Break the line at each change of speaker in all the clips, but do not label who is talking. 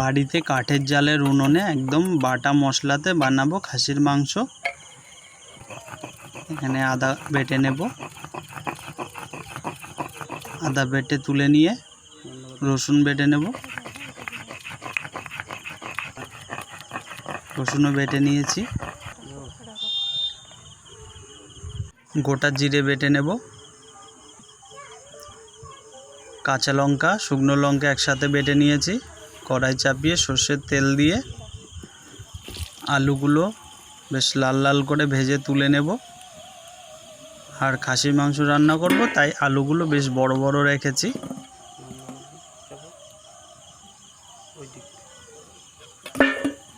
বাড়িতে কাঠের জালের উনুনে একদম বাটা মশলাতে বানাবো খাসির মাংস। এখানে আদা বেটে নেব। আদা বেটে তুলে নিয়ে রসুন বেটে নেব। রসুনও বেটে নিয়েছি। গোটা জিরে বেটে নেব। কাঁচা লঙ্কা, শুকনো লঙ্কা একসাথে বেটে নিয়েছি। কড়াই চাপিয়ে সর্ষের তেল দিয়ে আলুগুলো বেশ লাল লাল করে ভেজে তুলে নেব। আর খাসির মাংস রান্না করব, তাই আলুগুলো বেশ বড় বড় রেখেছি।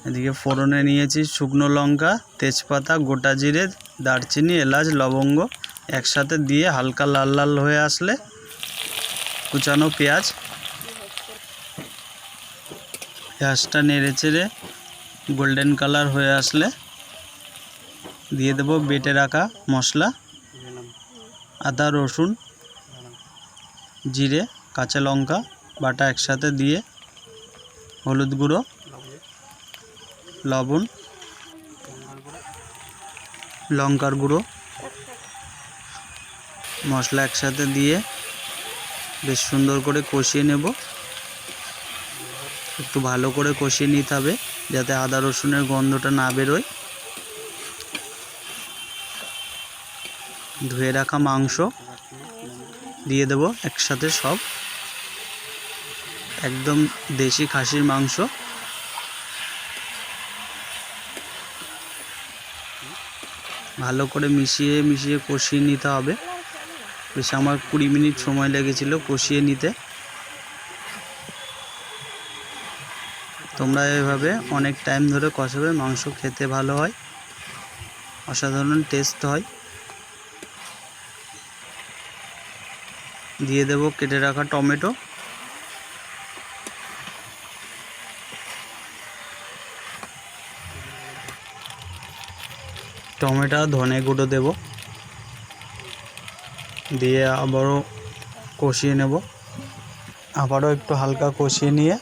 এদিকে ফোড়নে নিয়েছি শুকনো লঙ্কা, তেজপাতা, গোটা জিরে, দারচিনি, এলাচ, লবঙ্গ একসাথে দিয়ে হালকা লাল লাল হয়ে আসলে কুচানো পেঁয়াজ পেঁয়াজটা নেড়ে চেড়ে গোল্ডেন কালার হয়ে আসলে দিয়ে দেব বেটে রাখা মশলা, আদা, রসুন, জিরে, কাঁচা লঙ্কা, বাটা একসাথে দিয়ে হলুদ গুঁড়ো, লবণ, লঙ্কার গুঁড়ো, মশলা একসাথে দিয়ে বেশ সুন্দর করে কষিয়ে নেব। একটু ভালো করে কষিয়ে নিতে হবে যাতে আদা রসুনের গন্ধটা না বেরোয়। ধুয়ে রাখা মাংস দিয়ে দেব একসাথে সব। একদম দেশি খাসির মাংস। ভালো করে মিশিয়ে মিশিয়ে কষিয়ে নিতে হবে। বেশ আমার কুড়ি মিনিট সময় লেগেছিল কষিয়ে নিতে। তোমরা এভাবে অনেক টাইম ধরে কষাবে মাংস খেতে ভালো হয়। অসাধারণ টেস্ট হয়। দিয়ে দেব কেটে রাখা টমেটো। টমেটো ধনে গুঁড়ো দেব। দিয়ে আবারও কষিয়ে নেব। আবারও একটু হালকা কষিয়ে নিয়ে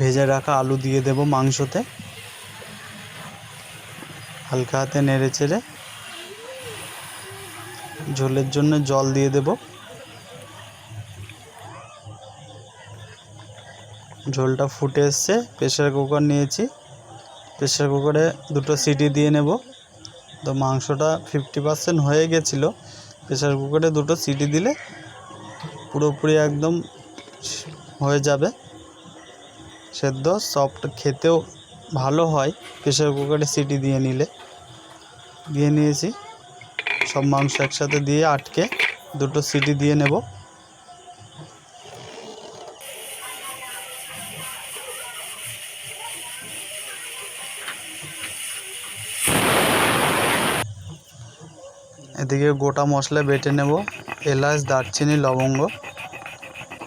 ভেজে রাখা আলু দিয়ে দেব মাংসতে। হালকা হাতে নেড়ে চেড়ে। ঝোলের জন্য জল দিয়ে দেব। ঝোলটা ফুটে এসছে প্রেশার কুকার নিয়েছি। প্রেশার কুকারে দুটো সিটি দিয়ে নেব। তো মাংসটা ফিফটি পার্সেন্ট হয়ে গেছিল। প্রেশার কুকারে দুটো সিটি দিলে পুরোপুরি একদম হয়ে যাবে। সেদ্ধ সফট খেতেও ভালো হয়। প্রেশার কুকারে সিটি দিয়ে নিলে। দিয়ে নিয়েছি। সব মাংস একসাথে দিয়ে আটকে দুটো সিটি দিয়ে নেব। এদিকে গোটা মশলা বেটে নেব। এলাচ, দারচিনি, লবঙ্গ।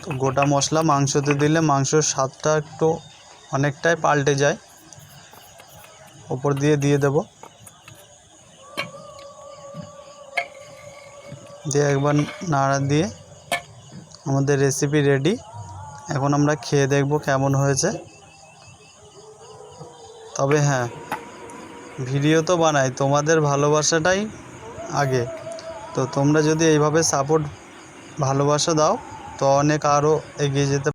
তো গোটা মশলা, মাংসতে দিলে মাংসর স্বাদটা একটু অনেকটাই পাল্টে যায়। ওপর দিয়ে দিয়ে দেব। দিয়ে একবার নাড়া দিয়ে আমাদের রেসিপি রেডি এখন আমরা খেয়ে দেখব কেমন হয়েছে। তবে হ্যাঁ ভিডিও তো বানাই, তোমাদের ভালোবাসাটাই আগে। তো তোমরা যদি এইভাবে সাপোর্ট ভালোবাসা দাও তো অনেক আরও এগিয়ে যেতে